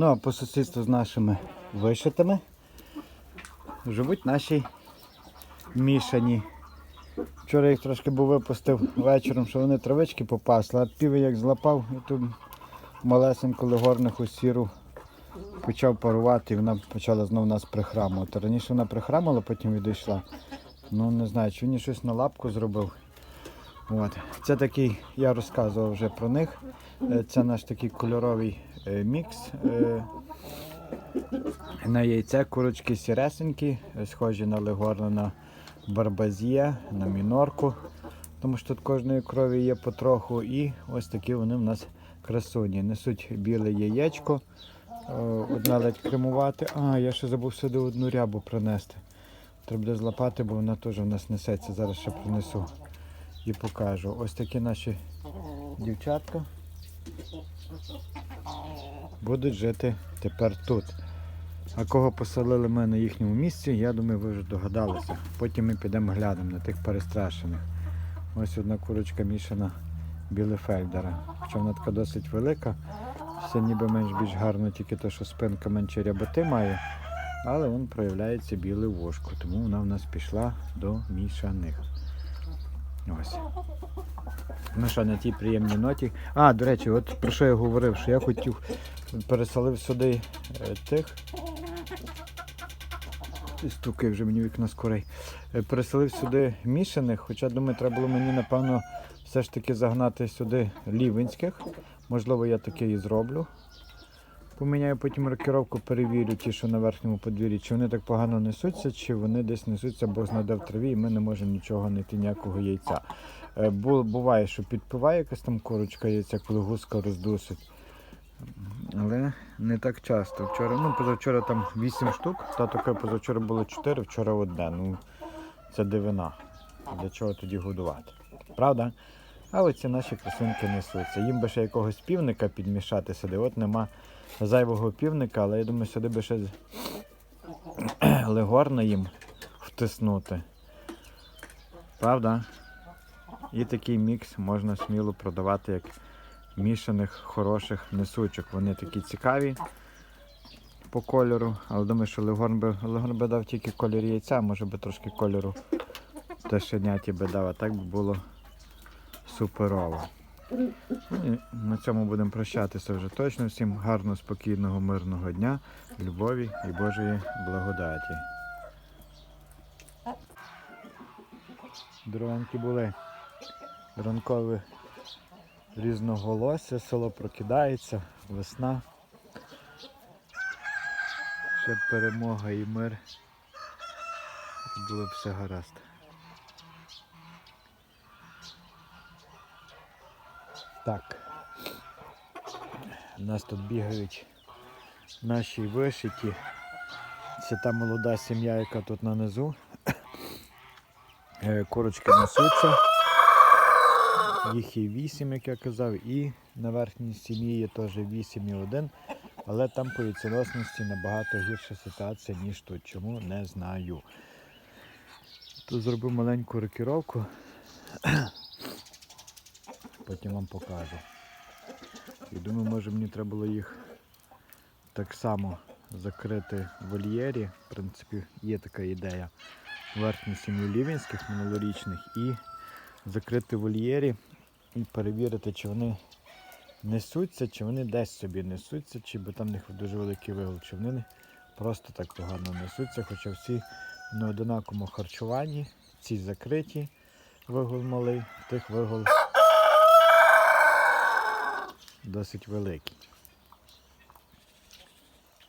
Ну а по сусідству з нашими вишитими живуть наші мішані. Вчора їх трошки був випустив вечором, що вони травички попасли, а пів як злапав і ту малесеньку легорниху сіру почав парувати і вона почала знову нас прихрамувати. Раніше вона прихрамила, потім відійшла. Ну не знаю, чи він щось на лапку зробив. От. Це такий, я розказував вже про них. Е, Це наш такий кольоровий мікс. Е, На яйце курочки сіресенькі, е, схожі на легорно на барбазія, на мінорку. Тому що тут кожної крові є потроху. І ось такі вони в нас красуні. Несуть біле яєчко. Е, Одна ледь кремувати. А, я ще забув сюди одну рябу принести. Треба буде злапати, бо вона теж в нас несеться. Зараз ще принесу і покажу. Ось такі наші дівчатка будуть жити тепер тут. А кого поселили ми на їхньому місці, я думаю, ви вже догадалися. Потім ми підемо глянемо на тих перестрашених. Ось одна курочка мішана білефельдера. Хоча вона така досить велика, все ніби менш більш гарно, тільки те, що спинка менше ряботи має. Але він проявляється біле вушко, тому вона в нас пішла до мішаних. Ось. Ну що, на тій приємній ноті. А, до речі, от про що я говорив, що я хотів переселив сюди е, тих. І стукає вже мені вікно скорей. Е, Переселив сюди мішаних, хоча думаю, треба було мені, напевно, все ж таки загнати сюди лівенських. Можливо, я таке і зроблю. Поміняю потім рокіровку, перевірю ті, що на верхньому подвір'ї, чи вони так погано несуться, чи вони десь несуться, бо знаде в траві, і ми не можемо нічого знайти, ніякого яйця. Е, бу- Буває, що підпиває якась там курочка яйця, коли гуска роздусить. Але не так часто. Вчора, ну, позавчора там 8 штук, тато каже, позавчора було 4, вчора одне. Ну, це дивина. Для чого тоді годувати? Правда? А оці наші красунки несуться. Їм би ще якогось півника підмішати сюди. От нема зайвого півника, але я думаю, сюди би ще легорна їм втиснути. Правда? І такий мікс можна сміло продавати як мішаних хороших несучок. Вони такі цікаві по кольору, але думаю, що Легорн би, Легорн би дав тільки колір яйця, може би трошки кольору тешеняті би дав, а так би було суперово. І на цьому будемо прощатися вже точно. Всім гарного, спокійного, мирного дня, любові і Божої благодаті. Дорогенькі були ранкові різноголосся, село прокидається, весна. Ще перемога і мир. Було все гаразд. Так. У нас тут бігають наші вишиті. Це та молода сім'я, яка тут нанизу. Е, Курочки несуться. Їх є 8, як я казав, і на верхній сім'ї є теж 8 і 1. Але там по яйценосності набагато гірша ситуація, ніж тут. Чому не знаю. Тут зробив маленьку рокіровку. Потім вам покажу. І думаю, може мені треба було їх так само закрити в вольєрі. В принципі, є така ідея. Верхню сім'ю лівінських минулорічних і закрити в вольєрі і перевірити, чи вони несуться, чи вони десь собі несуться, чи бо там в них дуже великий вигул, чи вони просто так погано несуться, хоча всі на одинаковому харчуванні, ці закриті, вигул малий, тих вигул досить великий.